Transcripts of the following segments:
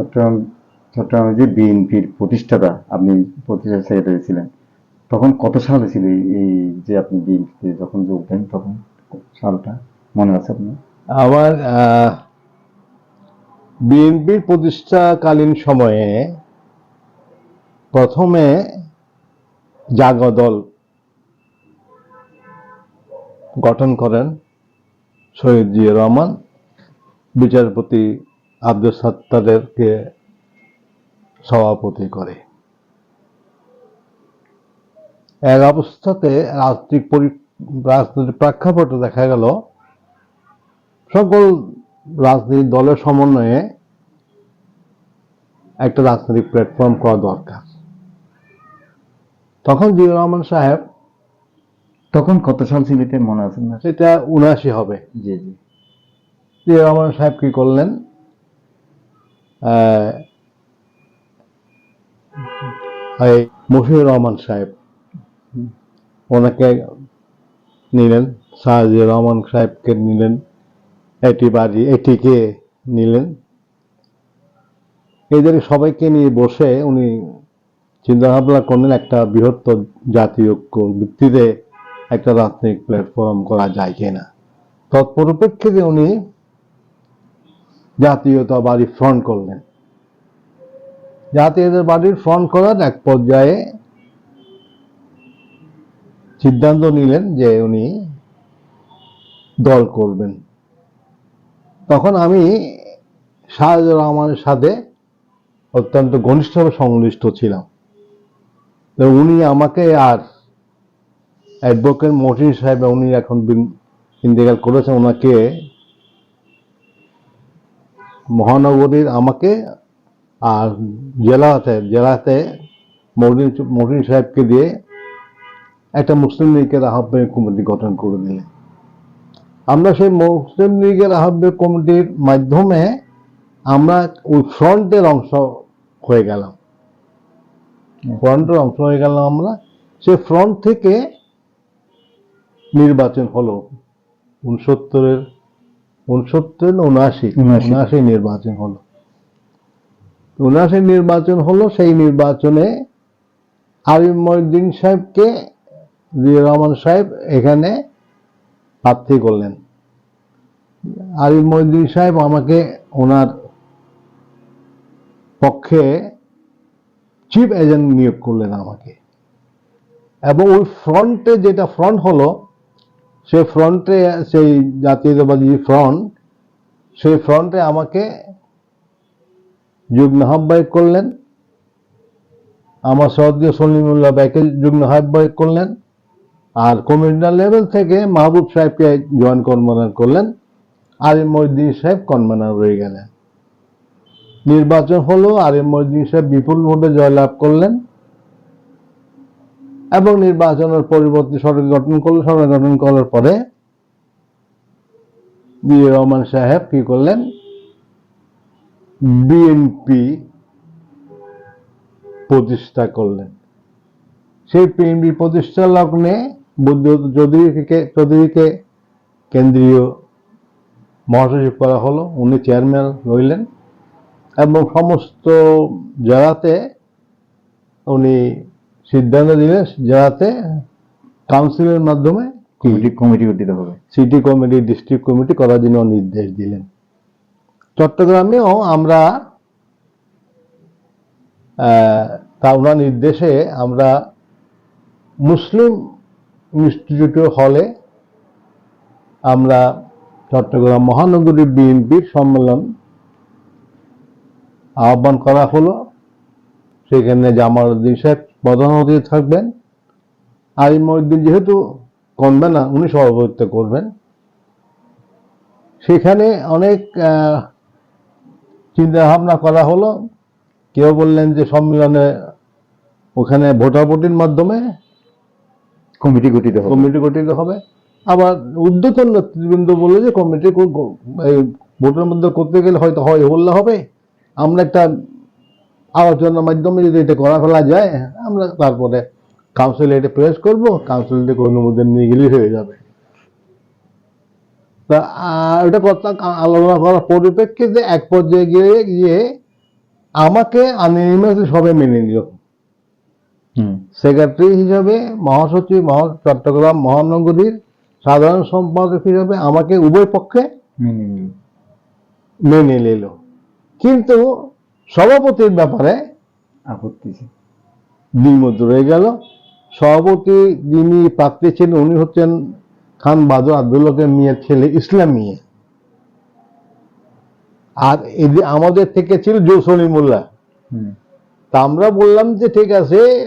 চট্টগ্রাম চট্টগ্রামে যে বিএনপির প্রতিষ্ঠাতা, আপনি প্রতিষ্ঠাতা সেক্রেটারি ছিলেন, তখন কত সালে ছিল এই- যে আপনি বিএনপিতে যখন যোগ দেন, তখন সালটা? মনে আছে আপনার? আমার বিএনপির প্রতিষ্ঠাকালীন সময়ে প্রথমে জাগ দল গঠন করেন শহীদ জিয়া রহমান, বিচারপতি আব্দুল সত্তারেরকে সভাপতি করে। এক অবস্থাতে রাজনৈতিক পরি রাজনৈতিক প্রেক্ষাপটে দেখা গেল সকল রাজনৈতিক দলের সমন্বয়ে একটা রাজনৈতিক প্ল্যাটফর্ম করা দরকার। তখন জিয়া রহমান সাহেব তখন কত সাল ছিল মনে আছে না? সেটা উনআশি হবে। জি জি। জিয়া রহমান সাহেব কি করলেন? মশিউর রহমান সাহেব, ওনাকে নিলেন শাহজিয়া রহমান সাহেবকে নিলেন, এটি বাড়ি এটিকে নিলেন। এদের সবাইকে নিয়ে বসে উনি চিন্তা ভাবনা করলেন একটা বৃহত্তর জাতীয় ভিত্তিতে একটা রাজনৈতিক প্ল্যাটফর্ম করা যায় কিনা। তৎপরিপ্রেক্ষিতে উনি জাতীয়তাবাদী ফ্রন্ট করলেন। জাতীয়তাবাদীর ফ্রন্ট করার এক পর্যায়ে সিদ্ধান্ত নিলেন যে উনি দল করবেন। তখন আমি শাহজাহান রহমানের সাথে অত্যন্ত ঘনিষ্ঠভাবে সংশ্লিষ্ট ছিলাম। তো উনি আমাকে আর অ্যাডভোকেট মতিন সাহেব উনি এখন ইন্তেকাল করেছেন, ওনাকে মহানগরীর আমাকে আর জেলা জেলাতে জেলাতে মতিন মতিন সাহেবকে দিয়ে একটা মুসলিম লীগের আহ্বায়ক কমিটি গঠন করে দিলেন আমরা সেই মুসলিম লীগের আহ্বায়ক কমিটির মাধ্যমে আমরা ওই ফ্রন্টের অংশ হয়ে গেলাম। ফ্রন্টের অংশ হয়ে গেলাম আমরা। সে ফ্রন্ট থেকে নির্বাচন হলো। উনসত্তরের উনসত্তর উনআশি? উনআশি। উনআশি নির্বাচন হলো। উনআশি নির্বাচন হলো সেই নির্বাচনে আরিফ মহিউদ্দিন সাহেবকে জিয়া রহমান সাহেব এখানে প্রার্থী করলেন। আরিফ মহিউদ্দিন সাহেব আমাকে ওনার পক্ষে চিফ এজেন্ট নিয়োগ করলেন আমাকে। এবং ওই ফ্রন্টে যেটা ফ্রন্ট হলো সেই ফ্রন্টে, সেই জাতীয়তাবাদী ফ্রন্ট, সেই ফ্রন্টে আমাকে যুগ্ম আহ্বায়ক করলেন। আমার সহদীয় সলিমুল্লাহ ব্যাকে যুগ্ম আহ্বায়ক করলেন। আর কমিশনার লেভেল থেকে মাহবুব সাহেবকে জয়েন কনভেনার করলেন। আরিফ মহিউদ্দিন সাহেব কনভেনার রয়ে গেলেন। নির্বাচন হলো, আরিফ মহিউদ্দিন সাহেব বিপুল ভোটে জয়লাভ করলেন। এবং নির্বাচনের পরিবর্তে সরকার গঠন করল। সরকার গঠন করার পরে জিয়া রহমান সাহেব কি করলেন? বিএনপি প্রতিষ্ঠা করলেন। সেই বিএনপি প্রতিষ্ঠা লগ্নে বুদ্ধ চৌধুরীকে চৌধুরীকে কেন্দ্রীয় মহাসচিব করা হলো। উনি চেয়ারম্যান রইলেন এবং সমস্ত জেলাতে উনি সিদ্ধান্ত দিলেন যাতে কাউন্সিলের মাধ্যমে কমিটি কমিটি গঠিত হবে। সিটি কমিটি ডিস্ট্রিক্ট কমিটি করার জন্য নির্দেশ দিলেন। চট্টগ্রামেও আমরা তা ওনার নির্দেশে আমরা মুসলিম ইনস্টিটিউটের হলে আমরা চট্টগ্রাম মহানগরী বিএনপির সম্মেলন আহ্বান করা হলো। সেখানে জামালউদ্দিন সাহেব প্রধান অতিথি থাকবেন। আরিফ মহিউদ্দিন যেহেতু কনভেনার উনি সভাপতিত্ব করবেন। সেখানে অনেক চিন্তা ভাবনা করা হলো। কেউ বললেন যে সম্মেলনে ওখানে ভোটাভুটির মাধ্যমে কমিটি গঠিত হবে। কমিটি গঠিত হবে। আবার উদ্যোতন নেতৃবৃন্দ বলল যে কমিটি ভোটের মধ্যে করতে গেলে হয়তো হয় হল্লা হবে। আমরা একটা আলোচনার মাধ্যমে যদি এটা করা ফেলা যায় আমরা তারপরে কাউন্সিলে এটা প্রেস করব কাউন্সিল থেকে অনুমোদন নিয়ে গেলেই হয়ে যাবে। তা এটা কথা আলোচনা করার পরিপ্রেক্ষিতে এক পর্যায়ে গিয়ে গিয়ে আমাকে আনএনিমাসলি সবাই মেনে নিল সেক্রেটারি হিসাবে মহাসচিব মহা চট্টগ্রাম মহানগরীর সাধারণ সম্পাদক হিসাবে আমাকে উভয় পক্ষে মেনে নিল। কিন্তু সভাপতির ব্যাপারে আপত্তি ছিল। দ্বিমত রয়ে গেল। সভাপতি যিনি প্রার্থী ছিলেন উনি হচ্ছেন খান বাদর আব্দুল্লাহের মেয়ের ছেলে ইসলাম মিয়া আর এদি- আমাদের থেকে ছিল জৌসলি মোল্লা। তা আমরা বললাম যে ঠিক আছে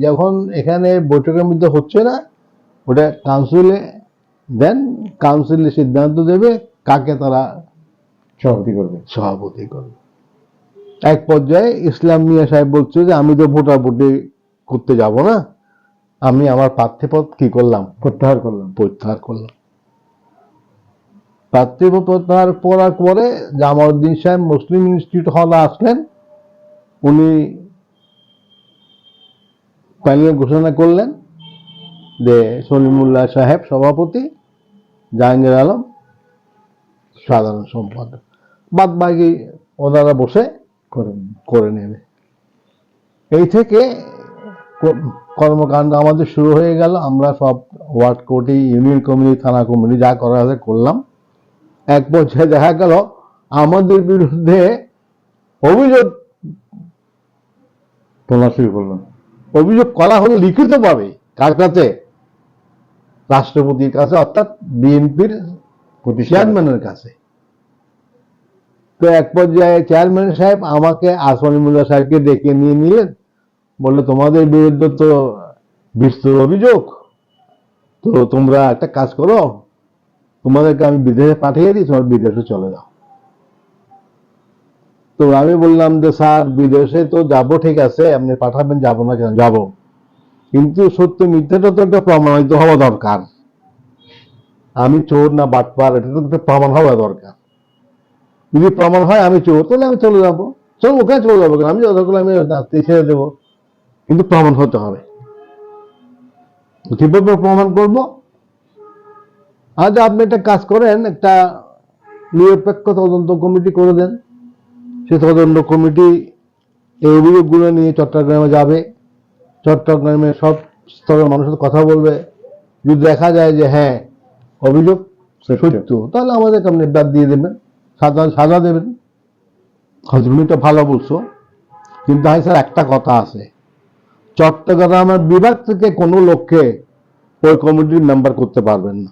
যখন এখানে বৈঠকের মধ্যে হচ্ছে না ওটা কাউন্সিলে দেন কাউন্সিলে সিদ্ধান্ত দেবে কাকে তারা সভাপতি করবে। সভাপতি করবে। এক পর্যায়ে ইসলাম মিয়া সাহেব বলছে যে আমি তো ভোটাভুটি করতে যাব না। আমি আমার প্রার্থীপদ কি করলাম? প্রত্যাহার করলাম। প্রত্যাহার করলাম। প্রার্থীপদ প্রত্যাহার করার পরে জামাউদ্দিন সাহেব মুসলিম ইনস্টিটিউট হলে আসলেন। উনি প্যানেল ঘোষণা করলেন যে সলিমুল্লাহ সাহেব সভাপতি জাহাঙ্গীর আলম সাধারণ সম্পাদক। বাদ বাকি ওনারা বসে করে নেবে। এই থেকে কর্মকাণ্ড আমাদের শুরু হয়ে গেল। আমরা সব ওয়ার্ড কোর্টে ইউনিয়ন কমিটি থানা কমিটি যা করা আছে করলাম। এক পর্যায়ে দেখা গেল আমাদের বিরুদ্ধে অভিযোগ তোলা শুরু করল অভিযোগ করা হলো লিখিতভাবে কার কাছে রাষ্ট্রপতির কাছে অর্থাৎ বিএনপির চেয়ারম্যানের কাছে। তো এক পর্যায়ে চেয়ারম্যান সাহেব আমাকে আসমানিমুল্লাহ সাহেবকে ডেকে নিয়ে নিলেন। বলল, তোমাদের বিরুদ্ধে তো বিস্তর অভিযোগ। তো তোমরা একটা কাজ করো, তোমাদেরকে আমি বিদেশে পাঠিয়ে দিই, তোমার বিদেশে চলে যাও। তো আমি বললাম যে, স্যার, বিদেশে তো যাব, ঠিক আছে, আপনি পাঠাবেন, যাব না কেন? যাব। কিন্তু সত্য মিথ্যাটা তো একটা প্রমাণিত হওয়া দরকার। আমি চোর না বাটপার, এটা তো একটা প্রমাণ হওয়া দরকার। যদি প্রমাণ হয়, আমি চোর তাহলে আমি চলে যাব। চল ওখানে চলে যাব? আমি যতগুলো আমি ছেড়ে দেবো। কিন্তু প্রমাণ হতে হবে। কীভাবে প্রমাণ করব। আজ আপনি একটা কাজ করেন, একটা নিরপেক্ষ তদন্ত কমিটি করে দেন। সে তদন্ত কমিটি এই অভিযোগগুলো নিয়ে চট্টগ্রামে যাবে। চট্টগ্রামে সব স্তরের মানুষের কথা বলবে। যদি দেখা যায় যে হ্যাঁ অভিযোগ সত্য। তাহলে আমাদের আপনি বাদ দিয়ে দেবেন। সাজা সাজা দেবেন। তুমি তো ভালো বলছো। কিন্তু হয় স্যার একটা কথা আছে। চট্টগ্রামের বিভাগ থেকে কোনো লোককে ওই কমিটির মেম্বার করতে পারবেন না।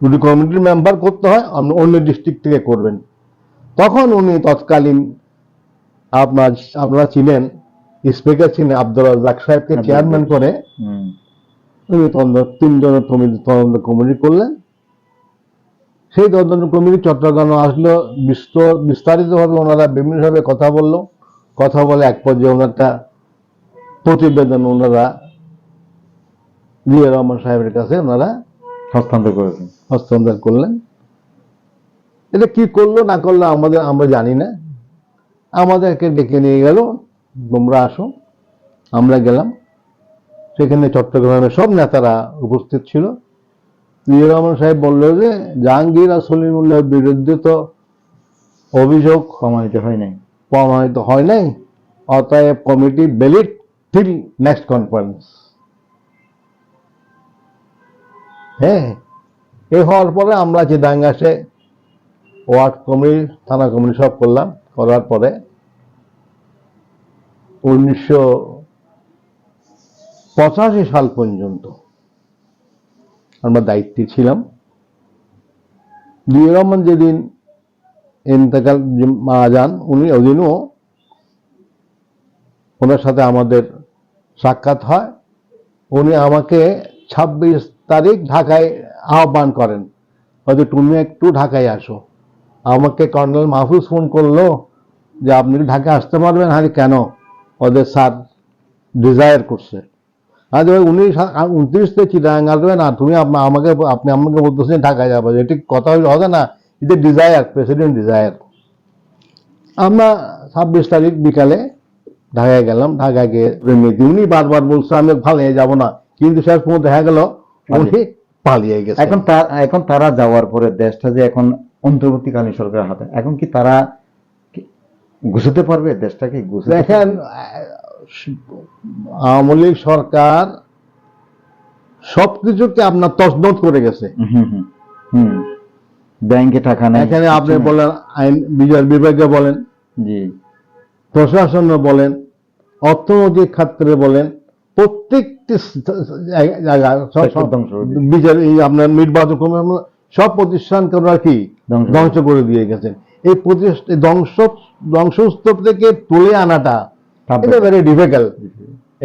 যদি কমিটির মেম্বার করতে হয় আপনি অন্য ডিস্ট্রিক্ট থেকে করবেন। তখন উনি তৎকালীন আপনার আপনারা ছিলেন স্পিকার ছিলেন আব্দুল রাজাক সাহেবকে চেয়ারম্যান করে উনি তদন্ত তিনজনের কমিটি তদন্ত কমিটি করলেন। সেই তদন্ত কমিটি চট্টগ্রামে আসলো বিস্তর বিস্তারিতভাবে ওনারা বিভিন্নভাবে কথা বলল। কথা বলে এক পর্যায়ে ওনারটা প্রতিবেদন ওনারা জিয়া রহমান সাহেবের কাছে ওনারা হস্তান্তর করেছেন। হস্তান্তর করলেন। এটা কি করল না করল আমাদের আমরা জানি না। আমাদেরকে ডেকে নিয়ে গেল তোমরা আসো আমরা গেলাম। সেখানে চট্টগ্রামের সব নেতারা উপস্থিত ছিল। জিয়া রহমান সাহেব বলল যে, জাহাঙ্গীর আর সলিমুল্লাহর বিরুদ্ধে তো অভিযোগ প্রমাণিত হয় নাই। প্রমাণিত হয় নাই, অতএব কমিটি বেলিট টিল নেক্সট কনফারেন্স হ্যাঁ এ হওয়ার পরে আমরা চিদাঙ্গাসে ওয়ার্ড কমিটি, থানা কমিটি সব করলাম, করার পরে উনিশশো পঁচাশি সাল পর্যন্ত আমরা দায়িত্বে ছিলাম। জিয়া রহমান যেদিন ইন্তেকাল মারা যান, উনি ওদিনও ওনার সাথে আমাদের সাক্ষাৎ হয়। উনি আমাকে ছাব্বিশ তারিখ ঢাকায় আহ্বান করেন, হয়তো তুমি একটু ঢাকায় আসো। আমাকে কর্নেল মাহফুজ ফোন করল যে, আপনি ঢাকায় আসতে পারবেন? আরে কেন? ওদের স্যার ডিজায়ার করছে। আজ ভাই উনি উনত্রিশে চিটাং আসবেন আর তুমি আমাকে আপনি আমাকে বলতেছেন ঢাকায় যাব। এটি কথা হইলে হবে না এটা ডিজায়ার প্রেসিডেন্ট ডিজায়ার আমরা ছাব্বিশ তারিখ বিকালে ঢাকায় গেলাম ঢাকায় গিয়ে মেয়েটি উনি বারবার বলছে আমি ভালো যাব না। কিন্তু শেষ পর্যন্ত দেখা গেল উনি পালিয়ে গেছে। এখন তার এখন তারা যাওয়ার পরে দেশটা যে এখন অন্তর্বর্তীকালীন সরকারের হাতে এখন কি তারা গুছাতে পারবে? দেশটাকে দেখেন আওয়ামী লীগ সরকার সবকিছুকে আপনার তছনছ করে গেছে। ব্যাংকে টাকা নেই এখানে আপনি বলেন আইন বিচার বিভাগে বলেন জি। প্রশাসনে বলেন অর্থনৈতিক ক্ষেত্রে বলেন প্রত্যেকটি জায়গা-। বিচার এই আপনার নির্বাচন সব প্রতিষ্ঠানকে ওরা কি ধ্বংস করে দিয়ে গেছেন এই প্রতিষ্ঠা ধ্বংস ধ্বংসস্তূপ থেকে তুলে আনাটা এটা ভেরি ডিফিকাল্ট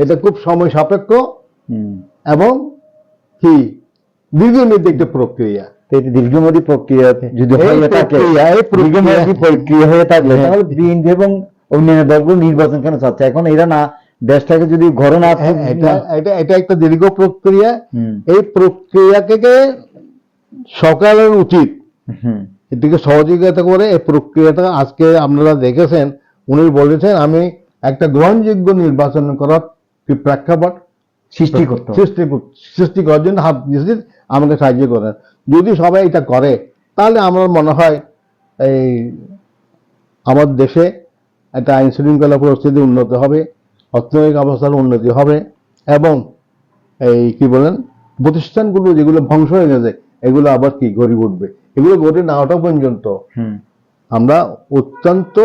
এটা খুব সময় সাপেক্ষ এবং কি? দীর্ঘমেয়াদী একটা প্রক্রিয়া। দীর্ঘমেয়াদী প্রক্রিয়া যদি হয়ে থাকে দীর্ঘমেয়াদী প্রক্রিয়া হয়ে থাকলে হ্যাঁ। তাহলে বিএনপি এবং অন্যান্য দলগুলো নির্বাচন কেন চাচ্ছে? এখন এরা না দেশটাকে যদি ঘরে না হ্যাঁ, এটা এটা একটা দীর্ঘ প্রক্রিয়া। এই প্রক্রিয়াকে সরকারের উচিত। এটিকে সহযোগিতা করে এই প্রক্রিয়াটা আজকে আপনারা দেখেছেন। উনি বলেছেন আমি একটা গ্রহণযোগ্য নির্বাচন করার প্রেক্ষাপট সৃষ্টি করতে সৃষ্টি সৃষ্টি করার জন্য হাত দিয়েছি আমাকে সাহায্য করেন যদি সবাই এটা করে তাহলে আমার মনে হয় এই আমার দেশে একটা আইন শৃঙ্খলা পরিস্থিতি উন্নত হবে অর্থনৈতিক অবস্থার উন্নতি হবে এবং এই কি বলেন প্রতিষ্ঠানগুলো যেগুলো ধ্বংস হয়ে গেছে এগুলো আবার কি গড়ে উঠবে? এগুলো গড়ে না ওঠা পর্যন্ত হুম। আমরা অত্যন্ত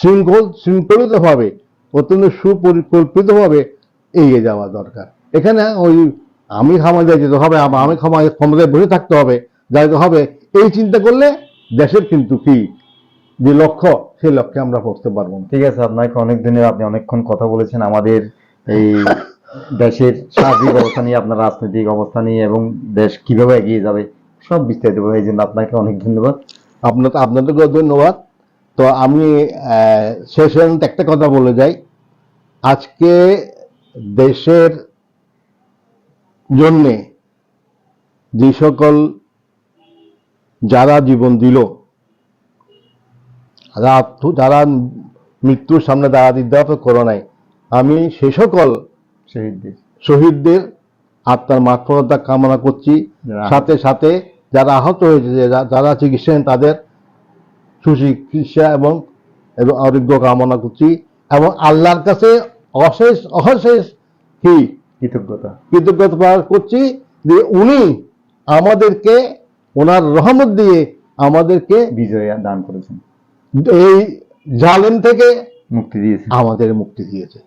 শৃঙ্খল শৃঙ্খলিতভাবে অত্যন্ত সুপরিকল্পিতভাবে এগিয়ে যাওয়া দরকার। এখানে ওই আমি ক্ষমতায় যেতে হবে আম- ক্ষমা- ক্ষমতায় বসে থাকতে হবে যাইতে হবে এই চিন্তা করলে দেশের কিন্তু কি? যে লক্ষ্য সেই লক্ষ্যে আমরা পৌঁছতে পারব ঠিক আছে আপনাকে অনেক দিনের আপনি অনেকক্ষণ কথা বলেছেন আমাদের এই দেশের সার্বিক অবস্থা নিয়ে আপনার রাজনৈতিক অবস্থা নিয়ে এবং দেশ কীভাবে এগিয়ে যাবে সব বিস্তারিত বলে এই জন্য আপনাকে অনেক ধন্যবাদ। আপনার আপনাদেরকেও ধন্যবাদ। তো আমি শেষে একটা কথা বলে যাই। আজকে দেশের জন্যে যে সকল যারা জীবন দিল যারা মৃত্যুর সামনে দাঁড়া দিতে করো নাই আমি সে সকল শহীদদের। শহীদদের আত্মার মাত্রতা কামনা করছি। সাথে সাথে যারা আহত হয়েছে যারা চিকিৎসা তাদের সুচিকিৎসা এবং এবং আরোগ্য কামনা করছি। এবং আল্লাহর কাছে অশেষ অশেষ কি কৃতজ্ঞতা। কৃতজ্ঞতা প্রকাশ করছি যে উনি আমাদেরকে ওনার রহমত দিয়ে আমাদেরকে বিজয় দান করেছেন। এই জালেম থেকে মুক্তি দিয়েছে আমাদের মুক্তি দিয়েছে।